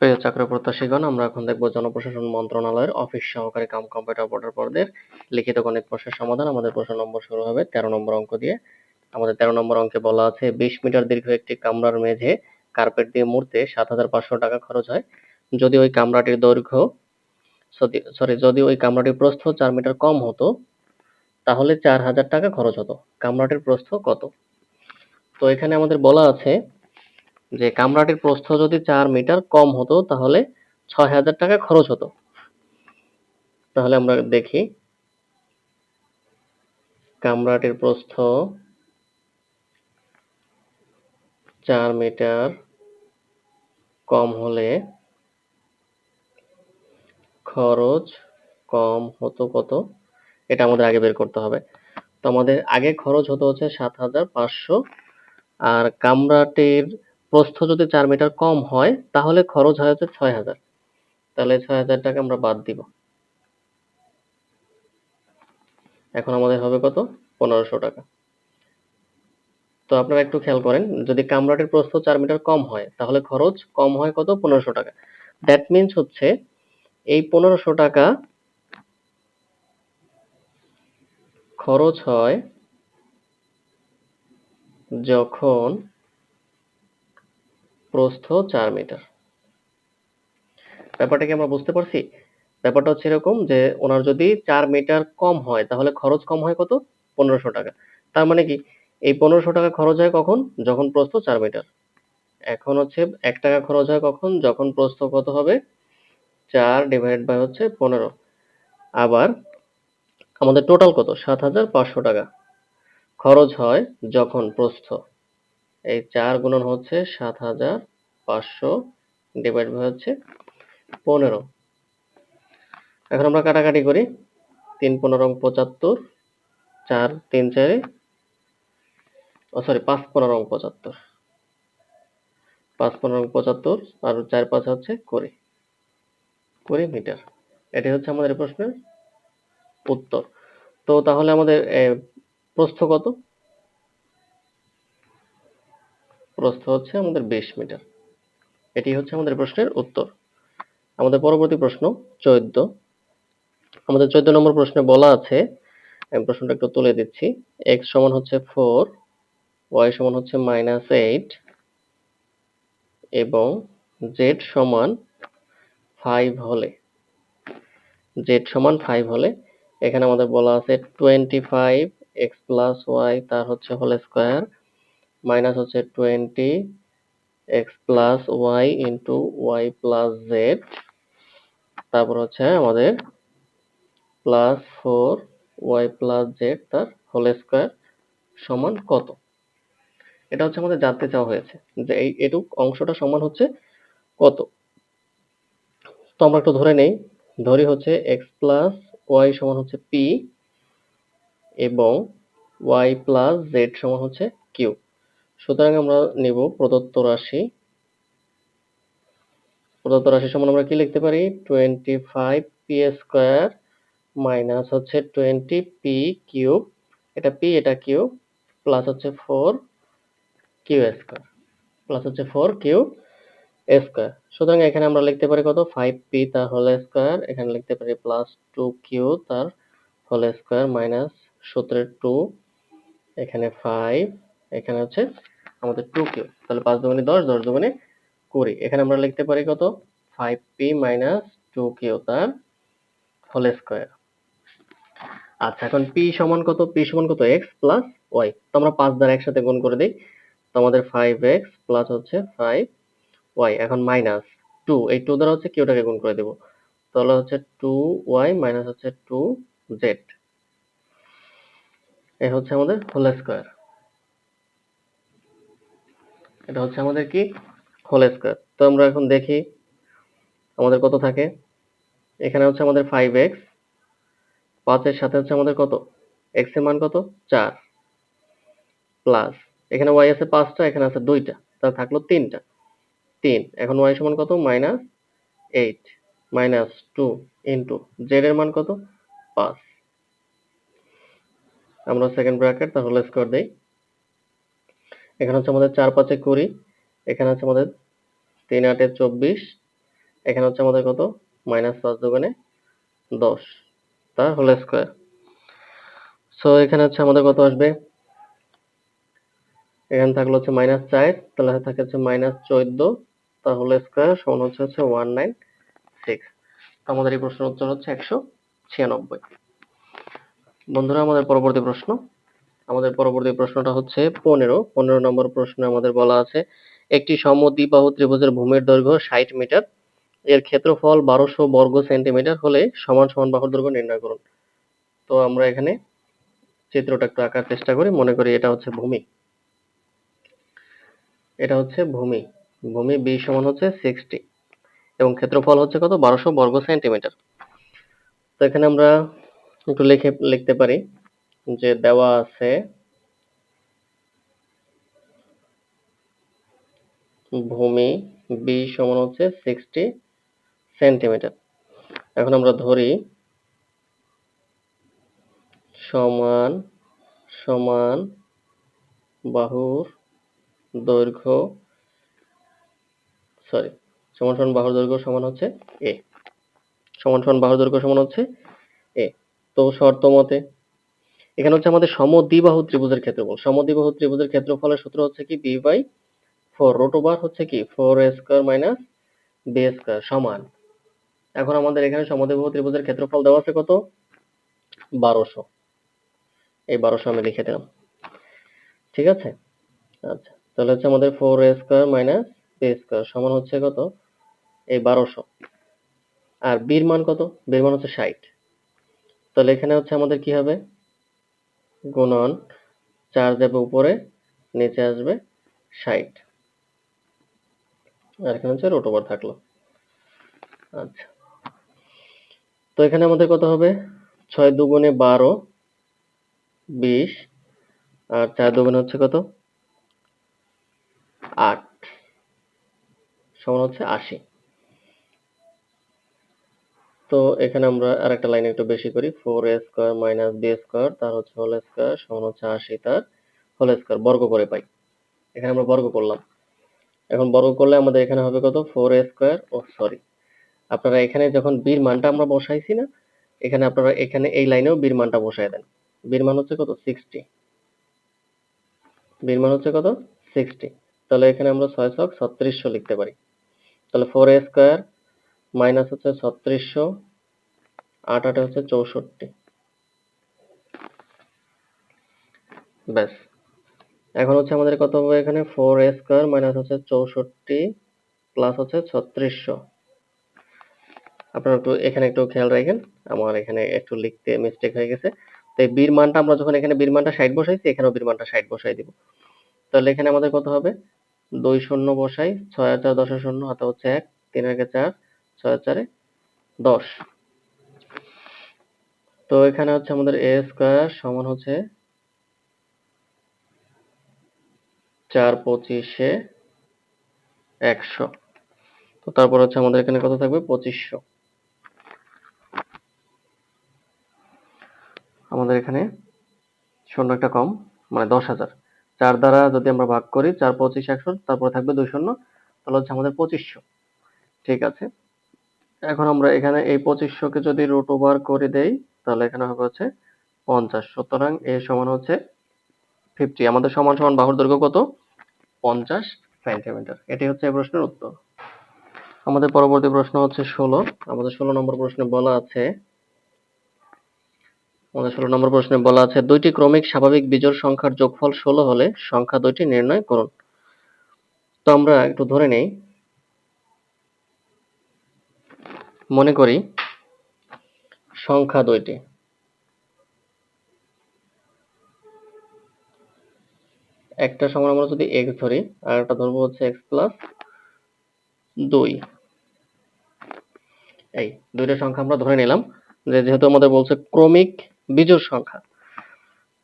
প্রিয় চাকরি প্রত্যাশীগণ, আমরা এখন দেখব জনপ্রশাসন মন্ত্রণালয়ের অফিস সহকারী কাম কম্পিউটার অপারেটর পদের লিখিত গণিত প্রশ্নের সমাধান। আমাদের প্রশ্ন নম্বর শুরু হবে তেরো নম্বর অঙ্ক দিয়ে। আমাদের তেরো নম্বর অঙ্কে বলা আছে, বিশ মিটার দীর্ঘ একটি কামরার মেঝে কার্পেট দিয়ে মুড়তে সাত হাজার পাঁচশো টাকা খরচ হয়। যদি ওই কামরাটির দৈর্ঘ্য সরি যদি ওই কামরাটির প্রস্থ চার মিটার কম হতো, তাহলে চার হাজার টাকা খরচ হতো। কামরাটির প্রস্থ কত? তো এখানে আমাদের বলা আছে যে কামরাটির প্রস্থ যদি চার মিটার কম হতো, তাহলে ছয় হাজার টাকা খরচ হতো। তাহলে আমরা দেখি, কামরাটির প্রস্থ চার মিটার কম হলে খরচ কম হতো কত? এটা আমাদের আগে বের করতে হবে। তো আমাদের আগে খরচ হতো হচ্ছে সাত হাজার পাঁচশো, আর কামরাটির প্রস্থ যদি চার মিটার কম হয়, তাহলে খরচ হয় হচ্ছে ছয় হাজার। তাহলে ছয় হাজার টাকা আমরা বাদ দিব। এখন আমাদের হবে কত? পনেরোশো টাকা। তো আপনারা একটু খেয়াল করেন, যদি কামরাটির প্রস্থ চার মিটার কম হয়, তাহলে খরচ কম হয় কত? পনেরোশো টাকা। দ্যাট মিনস হচ্ছে, এই পনেরোশো টাকা খরচ হয় যখন প্রস্থ চার মিটার। ব্যাপারটা কি আমরা বুঝতে পারছি। ব্যাপারটা হচ্ছে এরকম যে, ওনার যদি চার মিটার কম হয়, তাহলে খরচ কম হয় কত? পনেরোশো টাকা। তার মানে কি? এই পনেরোশো টাকা খরচ হয় কখন? যখন প্রস্থ চার মিটার। এখন হচ্ছে এক টাকা খরচ হয় কখন? যখন প্রস্থ কত হবে? চার ডিভাইড বাই হচ্ছে পনেরো। আবার আমাদের টোটাল কত? সাত হাজার পাঁচশো টাকা। খরচ হয় যখন প্রস্থ। এই চার গুণন হচ্ছে সাত হাজার পাঁচশো ডিভাইড বাই হচ্ছে পনেরো। এখন আমরা কাটাকাটি করি। তিন পনেরো পঁচাত্তর, চার তিন চারে, ও সরি পাঁচ পনেরো পঁচাত্তর। পাঁচ পনেরো পঁচাত্তর, আর চার পাঁচ হচ্ছে কুড়ি। কুড়ি মিটার। এটি হচ্ছে আমাদের প্রশ্নের উত্তর। তো তাহলে আমাদের প্রস্থ কত? প্রস্থ হচ্ছে আমাদের বিশ মিটার। এটি হচ্ছে আমাদের প্রশ্নের উত্তর। আমাদের পরবর্তী প্রশ্ন চোদ্দ। আমাদের চোদ্দ নম্বর প্রশ্নে বলা আছে, আমি প্রশ্নটা একটু তুলে দিচ্ছি এক্স সমান হচ্ছে ফোর ওয়াই সমান হচ্ছে মাইনাস এইট এবং জেড সমান ফাইভ হলে জেড সমান ফাইভ হলে, এখানে আমাদের বলা আছে twenty five X plus Y তার হচ্ছে হোল স্কোয়ার মাইনাস হচ্ছে twenty X plus Y into Y plus Z তারপর হচ্ছে আমাদের plus four Y plus Z তার হোল স্কোয়ার সমান কত? এটা হচ্ছে আমাদের জানতে চাওয়া হয়েছে যে এই এটুক অংশটা সমান হচ্ছে কত? তো আমরা একটু ধরে নেই, ধরি হচ্ছে এক্স প্লাস ওয়াই সমান হচ্ছে পি এবং ওয়াই প্লাস জেড সমান হচ্ছে কিউ সুতরাং আমরা নিব প্রদত্ত রাশি। প্রদত্ত রাশি সমান আমরা কি লিখতে পারি? Twenty five P square minus হচ্ছে টোয়েন্টি পি কিউব এটা পি এটা কিউব প্লাস হচ্ছে ফোর কিউ স্কোয়ার প্লাস হচ্ছে ফোর কিউ স্কোয়ার সুতরাং এখানে আমরা লিখতে পারি কত? ফাইভ পি তার হোল স্কোয়ার এখানে লিখতে পারি প্লাস টু কিউ তার হোল স্কোয়ার মাইনাস সতেরো টু এখানে ফাইভ এখানে হচ্ছে আমাদের টু কিউ তাহলে পাঁচ দুগুণে দশ দশ দুগুণে কুড়ি। এখানে আমরা লিখতে পারি কত? Five P minus two Q তার হোল স্কোয়ার আচ্ছা এখন পি সমান কত? পি সমান কত? এক্স প্লাস ওয়াই তো আমরা পাঁচ দ্বারা একসাথে গুণ করে দিই। তো আমাদের ফাইভ এক্স প্লাস হচ্ছে ফাইভ ওয়াই এখন মাইনাস টু এই টু দ্বারা হচ্ছে কিউটাকে গুণ করে দেবো। তাহলে হচ্ছে টু ওয়াই মাইনাস হচ্ছে টু জেড এই হচ্ছে আমাদের হোল স্কোয়ার এটা হচ্ছে আমাদের কি? হোল স্কোয়ার তো আমরা এখন দেখি আমাদের কত থাকে? এখানে হচ্ছে আমাদের ফাইভ এক্স পাঁচের সাথে হচ্ছে আমাদের কত? এক্সের মান কত? চার। প্লাস এখানে ওয়াই আছে পাঁচটা, এখানে আছে দুইটা, তাহলে থাকল তিনটা। তিন, এখন ওয়াই সমান কত? Minus eight minus two into Z এর মান কত? পাঁচ। আমরা সেকেন্ড ব্র্যাকেট তার হোল স্কোয়ার দেই। এখানে হচ্ছে আমাদের চার পাঁচে কুড়ি, এখানে হচ্ছে আমাদের তিন আটে চব্বিশ, এখানে হচ্ছে আমাদের কত? মাইনাস পাঁচ দোকানে দশ তার হোল স্কোয়ার সো এখানে হচ্ছে আমাদের কত আসবে? এখানে থাকল হচ্ছে মাইনাস চার, তাহলে থাকে হচ্ছে মাইনাস চোদ্দ তার হোল স্কোয়ার সমান হচ্ছে হচ্ছে ওয়ান নাইন সিক্স আমাদের এই প্রশ্নের উত্তর হচ্ছে একশো ছিয়ানব্বই। বন্ধুরা, আমাদের পরবর্তী প্রশ্ন। আমাদের পরবর্তী প্রশ্নটা হচ্ছে পনেরো। পনেরো নম্বর প্রশ্নে আমাদের বলা আছে, একটি সমদ্বিবাহু ত্রিভুজের ভূমির দৈর্ঘ্য ষাট মিটার। এর ক্ষেত্রফল বারোশো বর্গ সেন্টিমিটার হলে সমান সমান বাহুর দৈর্ঘ্য নির্ণয় করুন। তো আমরা এখানে চিত্রটা একটু আঁকার চেষ্টা করি। মনে করি এটা হচ্ছে ভূমি। এটা হচ্ছে ভূমি। ভূমি বি সমান হচ্ছে সিক্সটি এবং ক্ষেত্রফল হচ্ছে কত? বারোশো বর্গ সেন্টিমিটার। তো এখানে আমরা একটু লিখে, লিখতে পারি। যে দেওয়া আছে, ভূমি বি সমান হচ্ছে সিক্সটি সেন্টিমিটার এখন আমরা ধরি, সমান সমান বাহুর দৈর্ঘ্য সরি সমান সমান বাহুর দৈর্ঘ্য সমান হচ্ছে এ সমান সমান বাহুর দৈর্ঘ্য সমান হচ্ছে এ তো শর্ত মতে এখানে হচ্ছে আমাদের সমদ্বিবাহু ত্রিভুজের ক্ষেত্রফল। সমদ্বিবাহু ত্রিভুজের ক্ষেত্রফলের সূত্র হচ্ছে কি? B by four root over হচ্ছে কি? Four A square minus B square সমান। এখন আমাদের এখানে সমদ্বিবাহু ত্রিভুজের ক্ষেত্রফল দেওয়া আছে কত? বারোশো। এই বারোশো আমি লিখে দিলাম। ঠিক আছে? আচ্ছা তাহলে হচ্ছে আমাদের four A square minus B square সমান হচ্ছে কত? এই বারোশো। আর বির মান কত? বির মান হচ্ছে ষাট। তাহলে এখানে হচ্ছে আমাদের কি হবে? গুণন চার যাবে উপরে, নিচে আসবে ষাট। আর এখানে হচ্ছে রোট ওভার থাকল। আচ্ছা। তো এখানে আমাদের কত হবে? ছয় দুগুণে বারো, বিশ। আর চার দুগুণে হচ্ছে কত? আট। সমান হচ্ছে আশি। তো এখানে আমরা আর একটা লাইন একটু বেশি করি four A square minus B square তার হচ্ছে হোল স্কোয়ার সমান হচ্ছে আশি, তার হোল স্কোয়ার বর্গ করে পাই। এখানে আমরা বর্গ করলাম। এখন বর্গ করলে আমাদের এখানে হবে কত? Four A square O sorry আপনারা এখানে যখন বীর মানটা আমরা বসাইছি না, এখানে আপনারা এখানে এই লাইনেও বীর মানটা বসাই দেন। বীর মান হচ্ছে কত? সিক্সটি বীর মান হচ্ছে কত? সিক্সটি তাহলে এখানে আমরা ছয় ছক ছত্রিশশো লিখতে পারি। তাহলে ফোর এ স্কোয়ার মাইনাস হচ্ছে ছত্রিশশো, আট আটে হচ্ছে চৌষট্টি। ব্যাস। এখন হচ্ছে আমাদের কত হবে এখানে? ফোর এ স্কোয়ার মাইনাস হচ্ছে চৌষট্টি প্লাস হচ্ছে ছত্রিশশো। আপনারা একটু এখানে একটু খেয়াল রাখেন, আমার এখানে একটু লিখতে মিস্টেক হয়ে গেছে। তো এই বীর মানটা আমরা যখন এখানে বীর মানটা ষাট বসাইছি, এখানেও বীর মানটা ষাট বসাই দিব। তাহলে এখানে আমাদের কত হবে? দুই শূন্য বসাই, ছয় হাজার দশের শূন্য, হাতে হচ্ছে এক, তিন আগে চার ছয় চারে দশ। তো এখানে হচ্ছে আমাদের এ স্কোয়ার সমান হচ্ছে চার পঁচিশে একশো। তো তারপর হচ্ছে আমাদের এখানে কত থাকবে? পঁচিশশো। আমাদের এখানে শূন্য একটা কম মানে দশ হাজার। চার দ্বারা যদি আমরা ভাগ করি, চার পঁচিশ একশো, তারপরে থাকবে দুই শূন্য, তাহলে হচ্ছে আমাদের পঁচিশশো। ঠিক আছে? এখন আমরা এখানে এই পঁচিশশোকে যদি রুট ওভার করে দেই, তাহলে এখানে হবে হচ্ছে পঞ্চাশ। সুতরাং এ সমান হচ্ছে ফিফটি আমাদের সমান সমান বাহুর দৈর্ঘ্য কত? পঞ্চাশ সেন্টিমিটার এটি হচ্ছে এই প্রশ্নের উত্তর। আমাদের পরবর্তী প্রশ্ন হচ্ছে ষোলো। আমাদের ষোলো নম্বর প্রশ্নে বলা আছে, আমাদের ষোলো নম্বর প্রশ্নে বলা আছে, দুইটি ক্রমিক স্বাভাবিক বিজোড় সংখ্যার যোগফল ষোলো হলে সংখ্যা দুইটি নির্ণয় করুন। তো আমরা একটু ধরে নেই। মনে করি সংখ্যা দুইটি। একটা সমান আমরা যদি এক্স ধরি, আর একটা ধরবো হচ্ছে এক্স প্লাস দুই। এই দুইটা সংখ্যা আমরা ধরে নিলাম, যে যেহেতু আমাদের বলছে ক্রমিক বিজোড় সংখ্যা।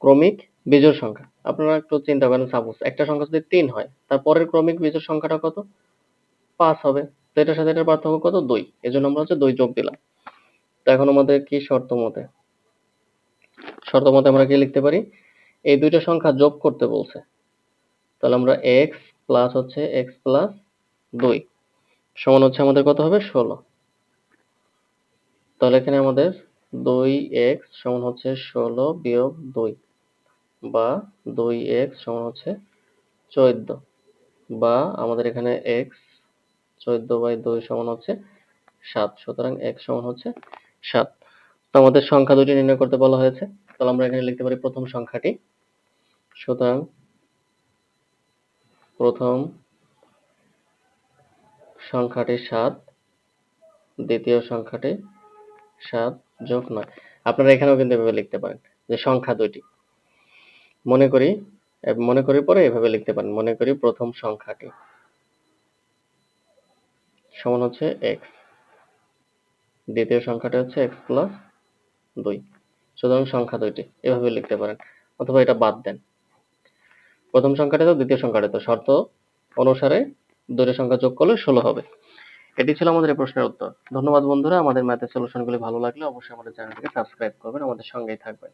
ক্রমিক বিজোড় সংখ্যা। আপনারা একটু চিন্তা করেন সাপোজ একটা সংখ্যা যদি তিন হয় তারপরের ক্রমিক বিজোড় সংখ্যাটা কত? পাঁচ হবে। এটার সাথে এটার পার্থক্য কত? দুই। এজন্য আমরা হচ্ছে দুই যোগ দিলাম। তো এখন আমাদের কি শর্ত মতে? শর্ত মতে আমরা কি লিখতে পারি? এই দুইটা সংখ্যা যোগ করতে বলছে। তাহলে আমরা এক্স প্লাস হচ্ছে এক্স প্লাস দুই। সমান হচ্ছে আমাদের কত হবে? ষোলো। তাহলে এখানে আমাদের দুই এক্স সমান হচ্ছে ষোলো বিয়োগ দুই বা দুই এক্স সমান হচ্ছে চোদ্দ বা আমাদের এখানে এক্স চোদ্দ বাই দুই সমান হচ্ছে সাত, সুতরাং এক্স সমান হচ্ছে সাত। তো আমাদের সংখ্যা দুটি নির্ণয় করতে বলা হয়েছে। তাহলে আমরা এখানে লিখতে পারি প্রথম সংখ্যাটি। সুতরাং প্রথম সংখ্যাটি সাত, দ্বিতীয় সংখ্যাটি সাত যোগ নয়। আপনারা এখানেও কিন্তু এভাবে লিখতে পারেন যে সংখ্যা দুটি মনে করি মনে করি পরে এভাবে লিখতে পারেন। মনে করি প্রথম সংখ্যাটি। সমান হচ্ছে এক্স দ্বিতীয় সংখ্যাটি হচ্ছে এক্স প্লাস দুই। সুতরাং সংখ্যা দুইটি। এভাবে লিখতে পারেন। অথবা এটা বাদ দেন। প্রথম সংখ্যাটা তো দ্বিতীয় সংখ্যাটা তো। শর্ত অনুসারে দুটো সংখ্যা যোগ করলে ষোলো হবে। এটি ছিল আমাদের এই প্রশ্নের উত্তর। ধন্যবাদ বন্ধুরা। আমাদের ম্যাথের সলিউশনগুলি ভালো লাগলে অবশ্যই আমাদের চ্যানেলটিকে সাবস্ক্রাইব করবেন। আমাদের সঙ্গেই থাকবেন।